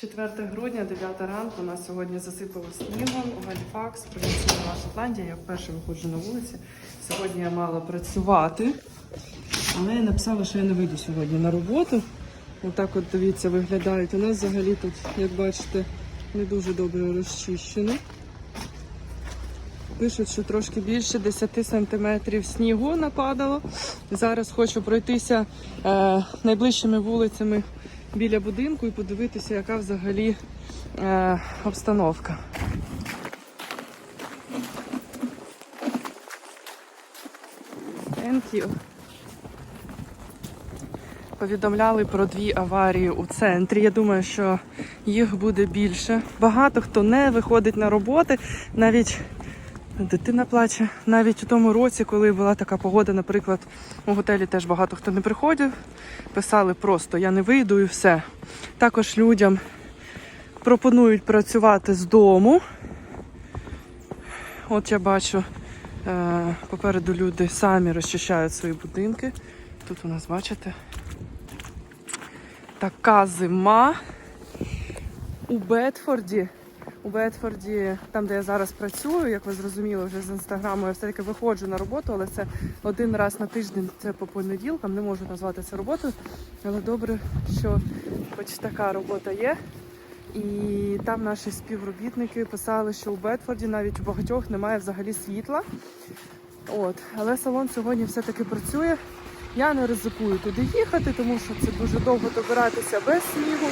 4 грудня, 9 ранку. Нас сьогодні засипало снігом у Галіфакс, провінційна Шотландія. Я вперше виходжу на вулиці. Сьогодні я мала працювати, але я написала, що я не вийду сьогодні на роботу. Отак от дивіться, виглядають. У нас взагалі тут, як бачите, не дуже добре розчищено. Пишуть, що трошки більше 10 сантиметрів снігу нападало. Зараз хочу пройтися е, найближчими вулицями біля будинку і подивитися, яка взагалі е, обстановка. Thank you. Повідомляли про дві аварії у центрі. Я думаю, що їх буде більше. Багато хто не виходить на роботи, навіть Дитина плаче. Навіть у тому році, коли була така погода, наприклад, у готелі теж багато хто не приходив. Писали просто я не вийду і все. Також людям пропонують працювати з дому. От я бачу, е, попереду люди самі розчищають свої будинки. Тут у нас, бачите, така зима у Бетфорді. У Бетфорді, там де я зараз працюю, як ви зрозуміли, вже з інстаграму я все-таки виходжу на роботу, але це один раз на тиждень, це по понеділкам, не можу назвати це роботою. Але добре, що хоч така робота є. І там наші співробітники писали, що у Бетфорді навіть у багатьох немає взагалі світла. От, але салон сьогодні все-таки працює. Я не ризикую туди їхати, тому що це дуже довго добиратися без снігу.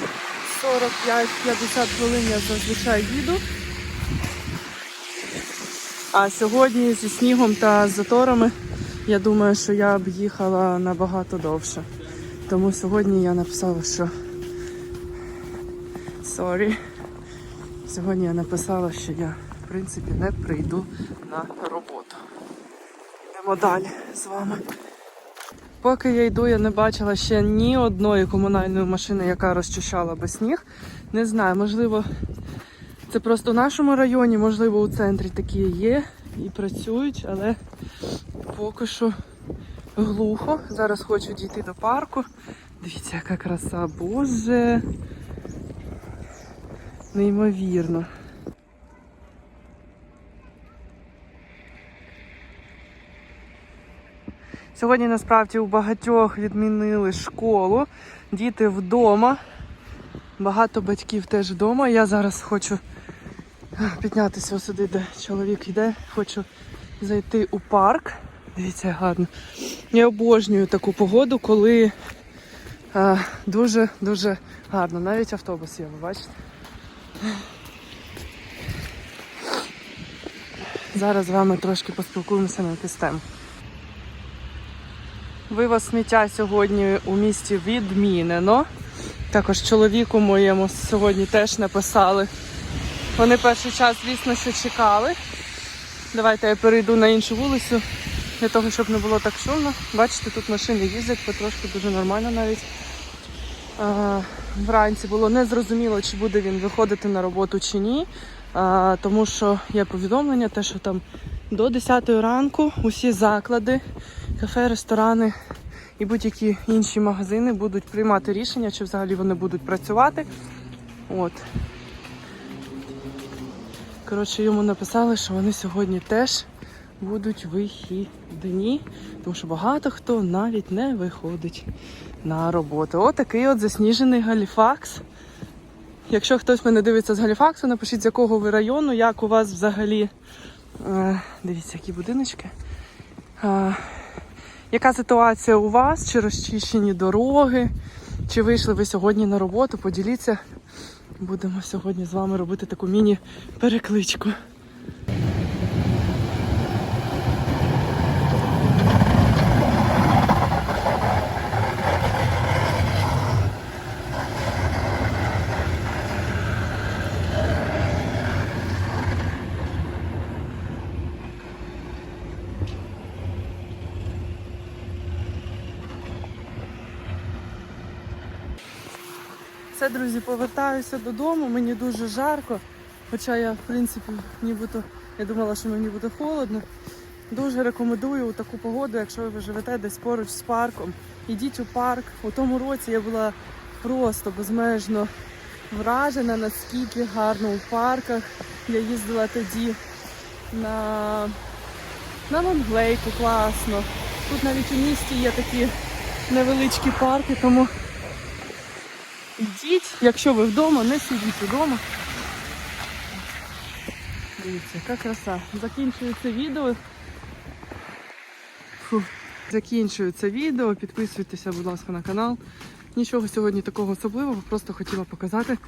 45-50 хвилин я зазвичай їду. А сьогодні зі снігом та заторами я думаю, що я б їхала набагато довше. Тому сьогодні я написала, що sorry. Сьогодні я написала, що я в принципі не прийду на роботу. Йдемо далі з вами. Поки я йду, я не бачила ще ні одної комунальної машини, яка розчищала би сніг. Не знаю, можливо, це просто в нашому районі, можливо, у центрі такі є і працюють, але поки що глухо. Зараз хочу дійти до парку. Дивіться, яка краса, боже. Неймовірно. Сьогодні насправді у багатьох відмінили школу. Діти вдома. Багато батьків теж вдома. Я зараз хочу піднятися сюди, де чоловік йде. Хочу зайти у парк. Дивіться, гарно. Я обожнюю таку погоду, коли дуже-дуже гарно. Навіть автобус є, ви бачите? Зараз з вами трошки поспілкуємося на якусь тему. Вивоз сміття сьогодні у місті відмінено. Також чоловіку моєму сьогодні теж написали. Вони перший час, звісно, що чекали. Давайте я перейду на іншу вулицю для того, щоб не було так шумно. Бачите, тут машини їздять, потрошки дуже нормально навіть. Вранці було незрозуміло, чи буде він виходити на роботу чи ні. Тому що є повідомлення, те, що там до 10 ранку усі заклади, кафе, ресторани і будь-які інші магазини будуть приймати рішення, чи взагалі вони будуть працювати. От. Коротше, йому написали, що вони сьогодні теж будуть вихідні, тому що багато хто навіть не виходить на роботу. Отакий от засніжений Галіфакс. Якщо хтось мене дивиться з Галіфаксу, напишіть, з якого ви району, як у вас взагалі. Е, дивіться, які будиночки. Яка ситуація у вас? Чи розчищені дороги? Чи вийшли ви сьогодні на роботу? Поділіться. Будемо сьогодні з вами робити таку міні-перекличку. Все, друзі, повертаюся додому. Мені дуже жарко. Хоча я, в принципі, нібито я думала, що мені буде холодно. Дуже рекомендую у таку погоду, якщо ви живете десь поруч з парком. Ідіть у парк. У тому році я була просто безмежно вражена, наскільки гарно у парках. Я їздила тоді на, на Лонглейку, класно. Тут навіть у місті є такі невеличкі парки, тому йдіть, якщо ви вдома, не сидіть вдома. Дивіться, яка краса. Закінчую це відео. Фу. Закінчую це відео. Підписуйтеся, будь ласка, на канал. Нічого сьогодні такого особливого, просто хотіла показати,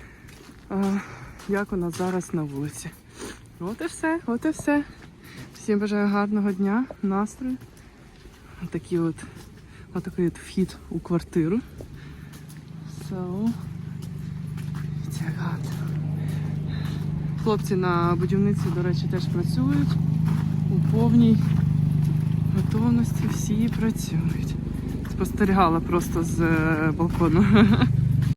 як у нас зараз на вулиці. От і все, от і все. Всім бажаю гарного дня, настрою. Отакий от, отакий от вхід у квартиру. So, Ця гарно. Хлопці на будівниці, до речі, теж працюють у повній готовності. Всі працюють. Спостерігала просто з е, балкону.